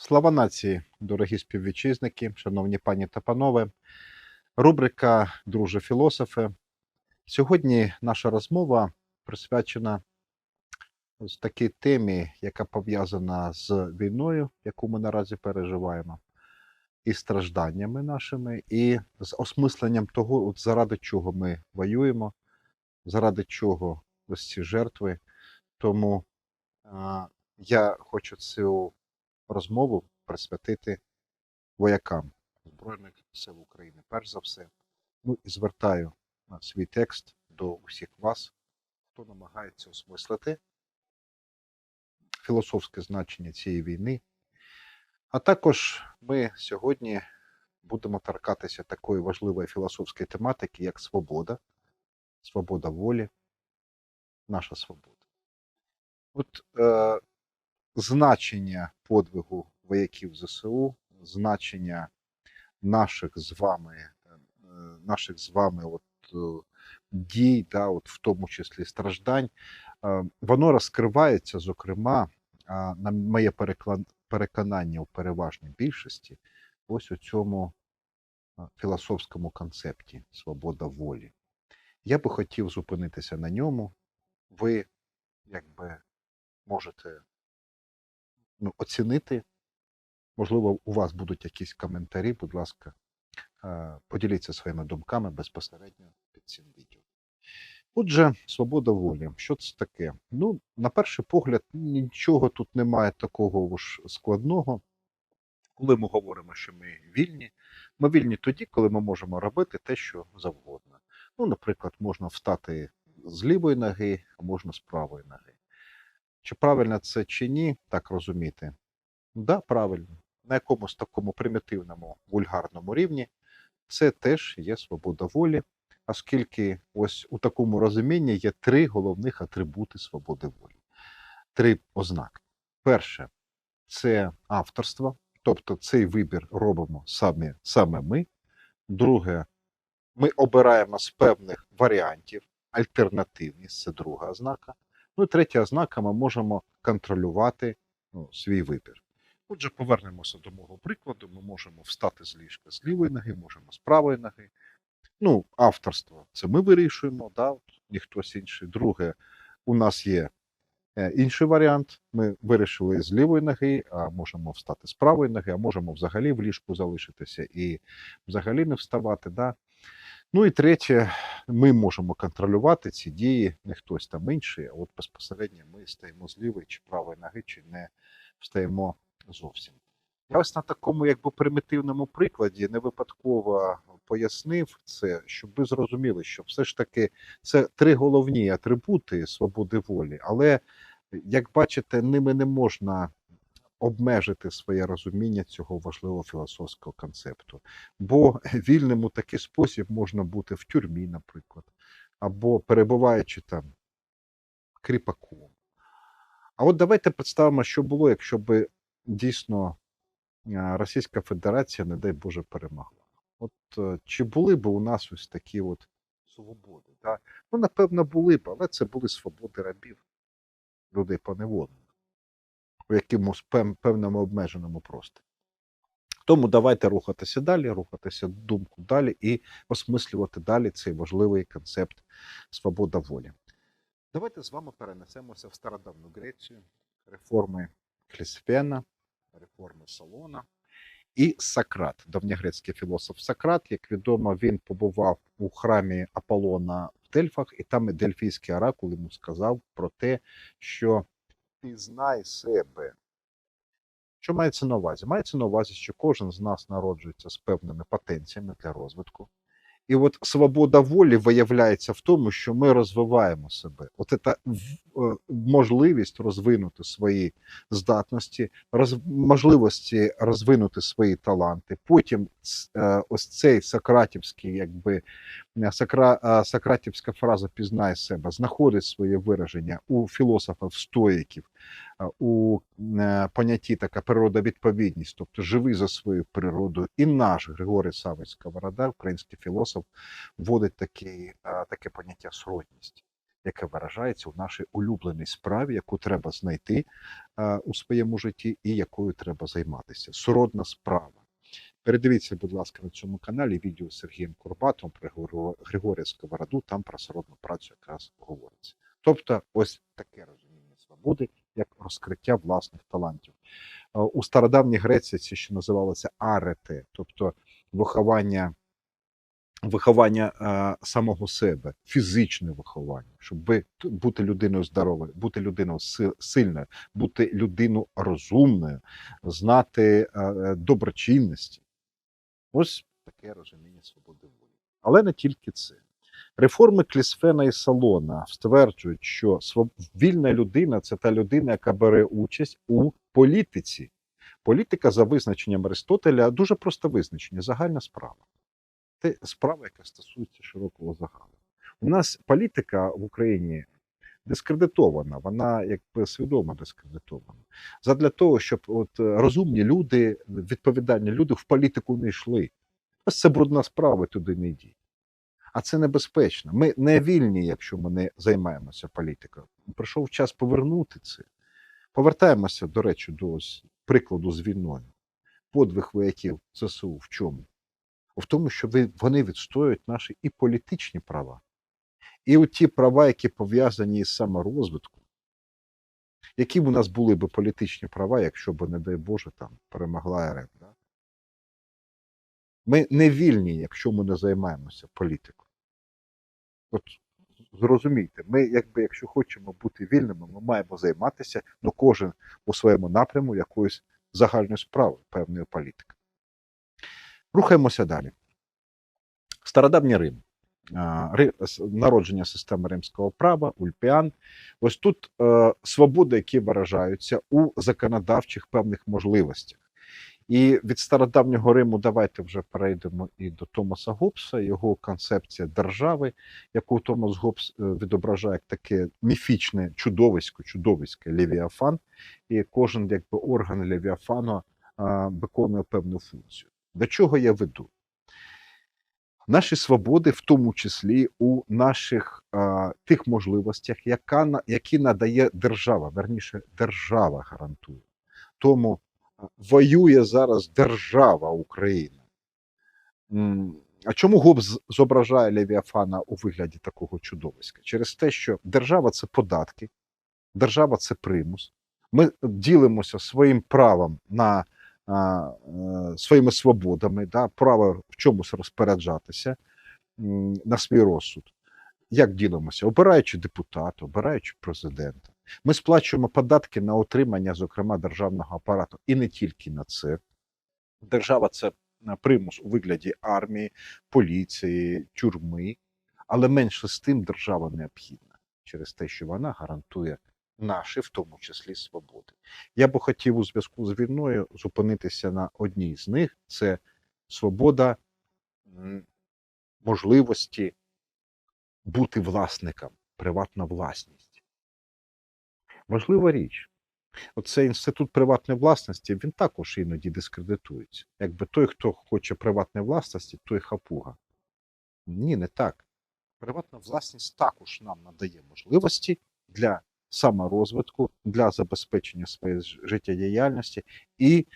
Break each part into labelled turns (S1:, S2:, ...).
S1: Слава нації, дорогі співвітчизники, шановні пані та панове. Рубрика Друже філософи. Сьогодні наша розмова присвячена ось такій темі, яка пов'язана з війною, яку ми наразі переживаємо, і стражданнями нашими, і з осмисленням того, от заради чого ми воюємо, заради чого ось ці жертви. Тому а, я хочу цю розмову присвятити воякам Збройних сил України. Перш за все, ну і звертаю на свій текст до усіх вас, хто намагається осмислити філософське значення цієї війни. А також ми сьогодні будемо торкатися такої важливої філософської тематики, як свобода, свобода волі, наша свобода. От е, значення подвигу вояків ЗСУ, значення наших з вами, е, наших з вами от, е, дій, да, от в тому числі страждань, е, воно розкривається, зокрема, на моє переконання у переважній більшості, ось у цьому філософському концепті свобода волі. Я би хотів зупинитися на ньому. Ви якби можете ну, оцінити. Можливо, у вас будуть якісь коментарі, будь ласка, е, поділіться своїми думками безпосередньо під цим відео. Отже, свобода волі. Що це таке? Ну, на перший погляд, нічого тут немає такого ж складного. Коли ми говоримо, що ми вільні, ми вільні тоді, коли ми можемо робити те, що завгодно. Ну, наприклад, можна встати з лівої ноги, а можна з правої ноги. Чи правильно це чи ні, так розуміти? Да, правильно. На якомусь такому примітивному вульгарному рівні це теж є свобода волі, оскільки ось у такому розумінні є три головних атрибути свободи волі. Три ознаки. Перше це авторство, тобто цей вибір робимо самі, саме ми. Друге, ми обираємо з певних варіантів, альтернативність це друга ознака. Ну і третя ознака, ми можемо контролювати ну, свій вибір. Отже, повернемося до мого прикладу. Ми можемо встати з ліжка з лівої ноги, можемо з правої ноги. Ну, авторство це ми вирішуємо, да, от, ніхтось інший. Друге, у нас є е, інший варіант. Ми вирішили з лівої ноги, а можемо встати з правої ноги, а можемо взагалі в ліжку залишитися і взагалі не вставати. Да. Ну і третє, ми можемо контролювати ці дії, не хтось там інший, а от безпосередньо ми стаємо з лівої чи правої ноги, чи не встаємо зовсім. Я ось на такому якби примітивному прикладі не випадково пояснив це, щоб ви зрозуміли, що все ж таки це три головні атрибути свободи волі, але як бачите, ними не можна обмежити своє розуміння цього важливого філософського концепту. Бо вільним у такий спосіб можна бути в тюрмі, наприклад, або перебуваючи там кріпаком. А от давайте представимо, що було, якщо би дійсно Російська Федерація, не дай Боже, перемогла. От е, чи були б у нас ось такі от свободи? Да? Ну, напевно, були б, але це були свободи рабів, людей поневолених, у якомусь певному обмеженому просторі. Тому давайте рухатися далі, рухатися думку далі і осмислювати далі цей важливий концепт свобода волі. Давайте з вами перенесемося в стародавню Грецію, реформи Клісфена, реформи Солона і Сократ, давньогрецький філософ Сократ. Як відомо, він побував у храмі Аполлона в Дельфах, і там і Дельфійський оракул йому сказав про те, що пізнай себе. Що мається на увазі? Мається на увазі, що кожен з нас народжується з певними потенціями для розвитку. І от свобода волі виявляється в тому, що ми розвиваємо себе. От ця можливість розвинути свої здатності, роз, можливості розвинути свої таланти. Потім е, ось цей сократівський, якби е, сокра, е, сократівська фраза пізнай себе, знаходить своє вираження у філософів стоїків, е, у е, понятті така природовідповідність, тобто живи за своєю природою. І наш Григорій Савич Сковорода, український філософ, вводить такі, е, таке поняття сродність. яке виражається у нашій улюбленій справі, яку треба знайти е, у своєму житті і якою треба займатися. Сородна справа. Передивіться, будь ласка, на цьому каналі відео з Сергієм Курбатом про Григорія- Сковороду, там про сородну працю якраз говориться. Тобто, ось таке розуміння свободи, як розкриття власних талантів. Е, У стародавній Греції це ще називалося арете, тобто виховання, виховання е, самого себе, фізичне виховання, щоб бути людиною здоровою, бути людиною сильною, бути людиною розумною, знати е, е, доброчинності. Ось таке розуміння свободи волі. Але не тільки це. Реформи Клісфена і Салона стверджують, що вільна людина це та людина, яка бере участь у політиці. Політика за визначенням Аристотеля дуже просто визначення, загальна справа. Це справа, яка стосується широкого загалу. У нас політика в Україні дискредитована, вона якби свідомо дискредитована. Задля того, щоб от розумні люди, відповідальні люди в політику не йшли. Ось це брудна справа, туди не йдіть. А це небезпечно. Ми не вільні, якщо ми не займаємося політикою. Прийшов час повернути це. Повертаємося, до речі, до прикладу з війною. Подвиг вояків ЗСУ в чому? В тому, що вони відстоюють наші і політичні права, і ті права, які пов'язані із саморозвитком. Які б у нас були б політичні права, якщо б, не дай Боже, там перемогла РФ? Да? Ми не вільні, якщо ми не займаємося політикою. От зрозумійте, ми, якби, якщо хочемо бути вільними, ми маємо займатися, ну кожен у своєму напряму якоюсь загальною справою, певною політики. Рухаємося далі. Стародавній Рим. Народження системи римського права, ульпіан. Ось тут е, свободи, які виражаються у законодавчих певних можливостях. І від стародавнього Риму давайте вже перейдемо і до Томаса Гоббса, його концепція держави, яку Томас Гоббс е, відображає як таке міфічне чудовисько, чудовиське Левіафан, і кожен якби орган Левіафану виконує певну функцію. До чого я веду? Наші свободи, в тому числі у наших а, тих можливостях, яка, які надає держава, верніше, держава гарантує. Тому воює зараз держава Україна. А чому Гоббс зображає Левіафана у вигляді такого чудовиська? Через те, що держава це податки, держава це примус. Ми ділимося своїм правом на а, е, своїми свободами, да, право в чомусь розпоряджатися на свій розсуд. Як ділимося? Обираючи депутата, обираючи президента. Ми сплачуємо податки на отримання, зокрема, державного апарату, і не тільки на це. Держава це е, примус у вигляді армії, поліції, тюрми, але менше з тим держава необхідна через те, що вона гарантує наші, в тому числі, свободи. Я би хотів у зв'язку з війною зупинитися на одній з них: це свобода можливості бути власником, приватна власність. Важлива річ. Оцей інститут приватної власності він також іноді дискредитується. Якби той, хто хоче приватної власності, той хапуга. Ні, не так. Приватна власність також нам надає можливості для саморозвитку, для забезпечення своєї життєдіяльності і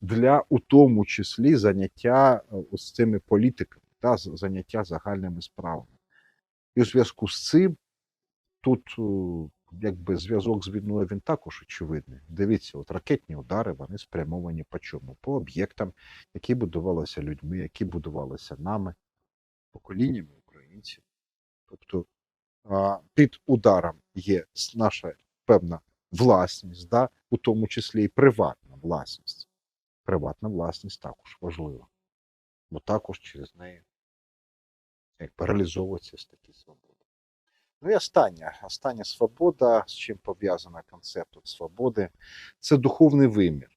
S1: для у тому числі заняття е, ось цими політиками та заняття загальними справами. І у зв'язку з цим тут е, якби зв'язок з війною він також очевидний. Дивіться, от ракетні удари вони спрямовані по чому? По об'єктам, які будувалися людьми, які будувалися нами, поколіннями українців. Тобто під ударом є наша певна власність, да? у тому числі і приватна власність. Приватна власність також важлива, бо також через неї якби реалізовуються ось такі свободи. Ну і остання, остання свобода, з чим пов'язана концепт свободи, це духовний вимір.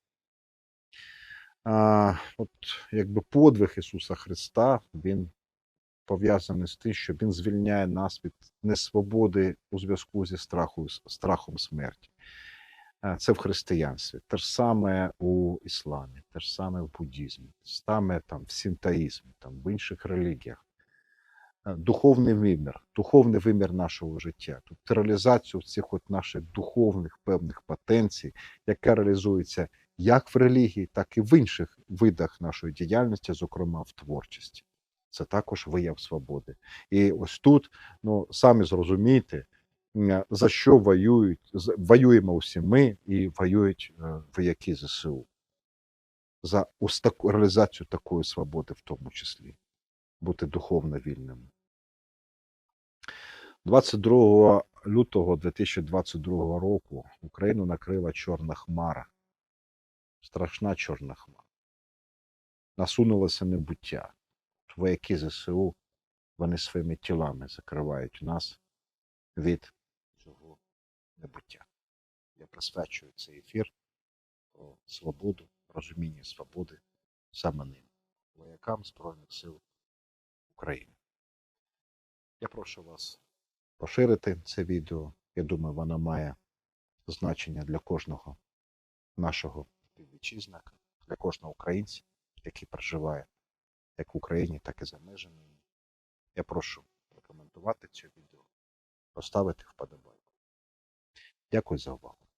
S1: А, от якби подвиг Ісуса Христа, він пов'язаний з тим, що Він звільняє нас від несвободи у зв'язку зі страху, страхом смерті. Це в християнстві. Те ж саме у ісламі, те ж саме в буддізмі, саме там в синтаїзмі, там в інших релігіях. Е, духовний вимір, духовний вимір нашого життя, тобто реалізацію цих от наших духовних певних потенцій, яка реалізується як в релігії, так і в інших видах нашої діяльності, зокрема в творчості. Це також вияв свободи. І ось тут, ну самі зрозумійте, за що воюють, воюємо усі ми і воюють е, вояки ЗСУ. За реалізацію такої свободи, в тому числі, бути духовно вільними. 22 лютого 2022 року Україну накрила чорна хмара, страшна чорна хмара. Насунулося небуття. Вояки ЗСУ вони своїми тілами закривають нас від цього небуття. Я присвячую цей ефір про свободу, розуміння свободи саме ним, воякам Збройних сил України. Я прошу вас поширити це відео. Я думаю, воно має значення для кожного нашого співвітчизника, для кожного українця, який проживає як в Україні, так і за межами. Я прошу прокоментувати це відео, поставити вподобайку. Дякую за увагу.